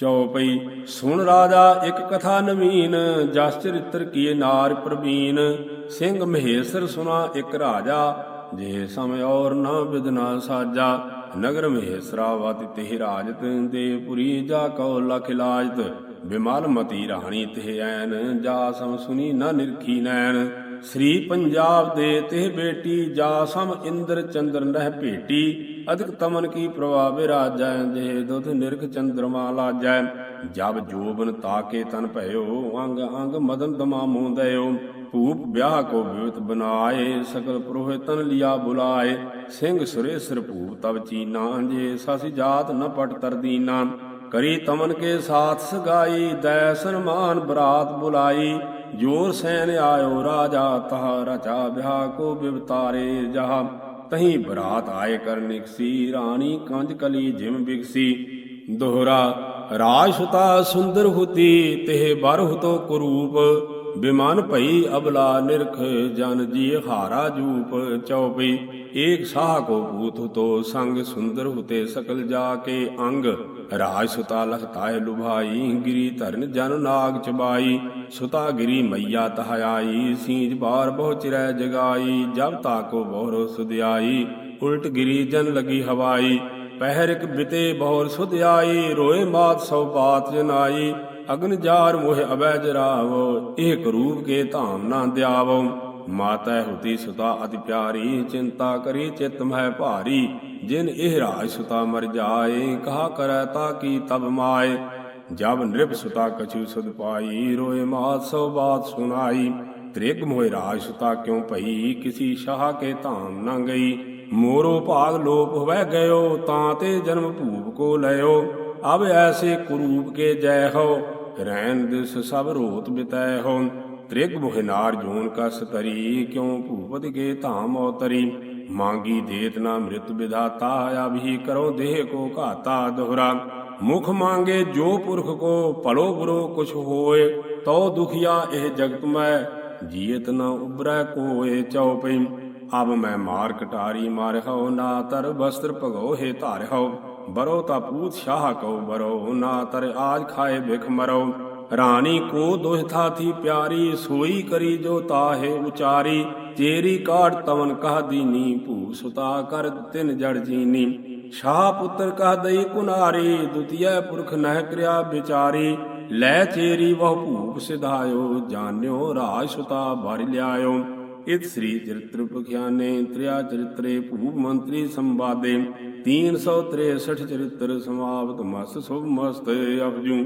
ਚਉਪਈ ਸੁਣ ਰਾਜਾ, ਇੱਕ ਕਥਾ ਨਵੀਨ, ਜਸ ਚਰਿੱਤਰ ਕੀਏ ਨਾਰ ਪ੍ਰਵੀਨ। ਸਿੰਘ ਮਹੇਸ਼ਰ ਸੁਨਾ ਇੱਕ ਰਾਜਾ, ਜੇ ਸਮ ਔਰ ਨਾ ਬਿਦਨਾ ਸਾਜਾ। ਨਗਰ ਮਹੇਸ਼ਰਾਵਤਿ ਤਿਹ ਰਾਜਤ, ਦੇ ਪੁਰੀ ਜਾ ਕਉ ਲਖ ਲਾਜਤ। ਬਿਮਲ ਮਤੀ ਰਾਣੀ ਤਿਹ ਐਨ, ਜਾ ਸਮ ਸੁਨੀ ਨਾ ਨਿਰਖੀ ਨੈਣ। ਸ੍ਰੀ ਪੰਜਾਬ ਦੇ ਤਿਹ ਬੇਟੀ ਜਾ ਸਮ ਇੰਦਰ ਚੰਦਰ ਨਹਿ ਭੇਟੀ, ਅਧਿਕ ਤਮਨ ਕੀ ਪ੍ਰਭਾਵ ਰਾਜੈ ਜੇ ਦੁਧ ਨਿਰਖ ਚੰਦਰਮਾ ਲਾਜੈ। ਜਬ ਜੋਬਨ ਤਾਕੇ ਤਨ ਭਇਓ, ਅੰਗ ਅੰਗ ਮਦਨ ਦਮਾਮੂ ਦਇਓ। ਭੂਪ ਵਿਆਹ ਕੋ ਵਿਵਤ ਬਨਾਏ, ਸਕਲ ਪੁਰੋਹਿਤਨ ਲਿਆ ਬੁਲਾਏ। ਸਿੰਘ ਸੁਰੇ ਸਿਰ ਭੂਪ ਤਬ ਚੀਨਾ, ਜੇ ਸਸ ਜਾਤ ਨ ਪਟ ਤਰਦੀਨਾ। ਕਰੀ ਤਮਨ ਕੇ ਸਾਥ ਸਗਾਈ ਦੈ ਸਨਮਾਨ ਬਰਾਤ ਬੁਲਾਈ। ਜੋਰ ਸੈਨ ਆਇਓ ਰਾਜਾ, ਤਹ ਰਚਾ ਵਿਆਹ ਕੋ ਬਿਵਤਾਰੇ ਜਹਾ। ਤਹੀਂ ਬਰਾਤ ਆਏ ਕਰ ਨਿਕਸੀ, ਰਾਣੀ ਕੰਜ ਕਲੀ ਜਿਮ ਬਿਗਸੀ ਦੋਹਰਾ, ਰਾਜ ਸੁੰਦਰ ਹੁਤੀ, ਤਿਹ ਬਰ ਹੁਤੋ ਕੁਰੂਪ। ਬਿਮਾਨ ਭਈ ਅਬਲਾ ਨਿਰਖ, ਜਨ ਜੀ ਹਾਰਾ ਜੂਪ ਚਉਪਈ ਏਕ ਸਾਹ ਕੋ ਭੂਤ ਹੁਤੋ ਸੰਗ ਸੁੰਦਰ ਹੁਤੇ ਸਕਲ ਜਾ ਕੇ ਅੰਗ। ਰਾਜ ਸੁਤਾ ਲਖਤਾਏ ਲੁਭਾਈ, ਗਿਰੀ ਧਰਨ ਜਨ ਨਾਗ ਚਬਾਈ, ਸੁਤਾ ਗਿਰੀ ਮਈਆ ਤਹਾਈ, ਸੀਜ ਬਾਰ ਬਹੁ ਚਿਰੈ ਜਗਾਈ, ਜਬ ਤਾਕੋ ਬਹੁਰੋ ਸੁਧਿਆਈ, ਉਲਟ ਗਿਰੀ ਜਨ ਲਗੀ ਹਵਾਈ, ਪਹਿਰ ਬਿਤੇ ਬਹੁਰ ਸੁਧ ਰੋਏ ਮਾਤ ਸੋ ਬਾਤ ਜਨਾਈ, ਅਗਨ ਜਾਰ ਮੋਹ ਅਬੈ ਜਰਾਵੋ, ਇਹ ਕਰੂਪ ਕੇ ਧਾਮ ਨਾ ਦਿਆਵੋ। ਮਾਤਾ ਹੁਤੀ ਸੁਤਾ ਅਤਿ ਪਿਆਰੀ, ਚਿੰਤਾ ਕਰੀ ਚਿਤ ਮਹਿ ਭਾਰੀ ਜਿਨ ਇਹ ਰਾਜ ਸੁਤਾ ਮਰ ਜਾਏ, ਕਹਾ ਕਰੈ ਤਾ ਕੀ ਤਬ ਮਾਏ? ਜਬ ਨਿਰਭ ਸੁਤਾ ਕਛੂ ਸੁਧ ਪਾਈ, ਰੋਏ ਮਾਤ ਸੋ ਬਾਤ ਸੁਨਾਈ ਤ੍ਰਿਗ ਮੋਹਿ ਰਾਜ ਸੁਤਾ ਕਿਉ ਭਈ, ਕਿਸੀ ਸ਼ਾਹ ਕੇ ਧਾਮ ਨਾ ਗਈ? ਮੋਰੋ ਭਾਗ ਲੋਪ ਹੋਵੈ ਗਇਓ, ਤਾਂ ਤੇ ਜਨਮ ਭੂਪ ਕੋ ਲਇਓ। ਅਬ ਐਸੇ ਕੁਰੂਪ ਕੇ ਜੈ ਹੋ, ਰਹਿਣ ਦਿਸ ਸਭ ਰੋਤ ਬਿਤੈ ਹੋ ਤ੍ਰਿਗ ਮੋਹਿ ਜੂਨ ਕਸ ਤਰੀ ਕਿਉ ਭੂਪਤ ਕੇ ਧਾਮ ਔਤਰੀ? ਮਾਂਗੀ ਦੇਤ ਨਾ ਮ੍ਰਿਤ ਵਿਧਾਤਾ ਅਭੀ ਕਰੋ ਦੇਹ ਕੋ ਘਾਤਾ ਦੋਹਰਾ। ਮੁਖ ਮੰਗੇ ਜੋ ਪੁਰਖ ਕੋ ਭਲੋ ਬੁਰੋ ਕੁਛ ਹੋਏ, ਤਉ ਦੁਖੀਆ ਇਹ ਜਗਤ ਮੈਂ ਜੀਤ ਨ ਉਬਰੈ ਕੋਏ ਚਉਪਈ। ਅਬ ਮੈਂ ਮਾਰ ਕਟਾਰੀ ਮਾਰਹੁ, ਨਾ ਤਰ ਵਸਤਰ ਭਗੋ ਹੈ ਧਾਰਹੁ। ਬਰੋ ਤਾ ਪੂਤ ਸ਼ਾਹ ਕਉ, ਬਰੋ ਨਾ ਤਰ ਆਜ ਖਾਏ ਬਿਖ ਮਰੋ ਰਾਣੀ ਕੋ ਦੋਹ ਥਾਥੀ ਪਿਆਰੀ, ਸੋਈ ਕਰੀ ਜੋ ਤਾਹੇ ਉਚਾਰੀ। ਤੇਰੀ ਕਾਟ ਤਵਨ ਕਹ ਦੀਨੀ ਭੂ ਸੁਤਾ ਕਰ ਤਿਨ ਜੜ ਜੀਨੀ। ਸ਼ਾਹ ਪੁੱਤਰ ਕਹ ਦਈ ਕੁਨਾਰੀ ਦੁਤੀਏ ਪੁਰਖ ਨਹਿ ਕਰਿਆ ਵਿਚਾਰੀ। ਲੈ ਚੇਰੀ ਬਹੁ ਭੂਪ ਸਿਧਾਇਓ, ਜਾਣਿਓ ਰਾਜ ਸੁਤਾ ਭਰ ਲਿਆਇਓ। ਇਤ ਸ੍ਰੀ ਚਰਿਤ੍ਰ ਪਖਿਆਨੇ, ਤ੍ਰਿਆ ਚਰਿਤਰੇ ਭੂਪ ਮੰਤਰੀ ਸੰਵਾਦੇ। 363 ਚਰਿਤ੍ਰ ਸਮਾਪਤ ਮਸ ਸੁਭ ਮਸਤ ਅਪਜੂ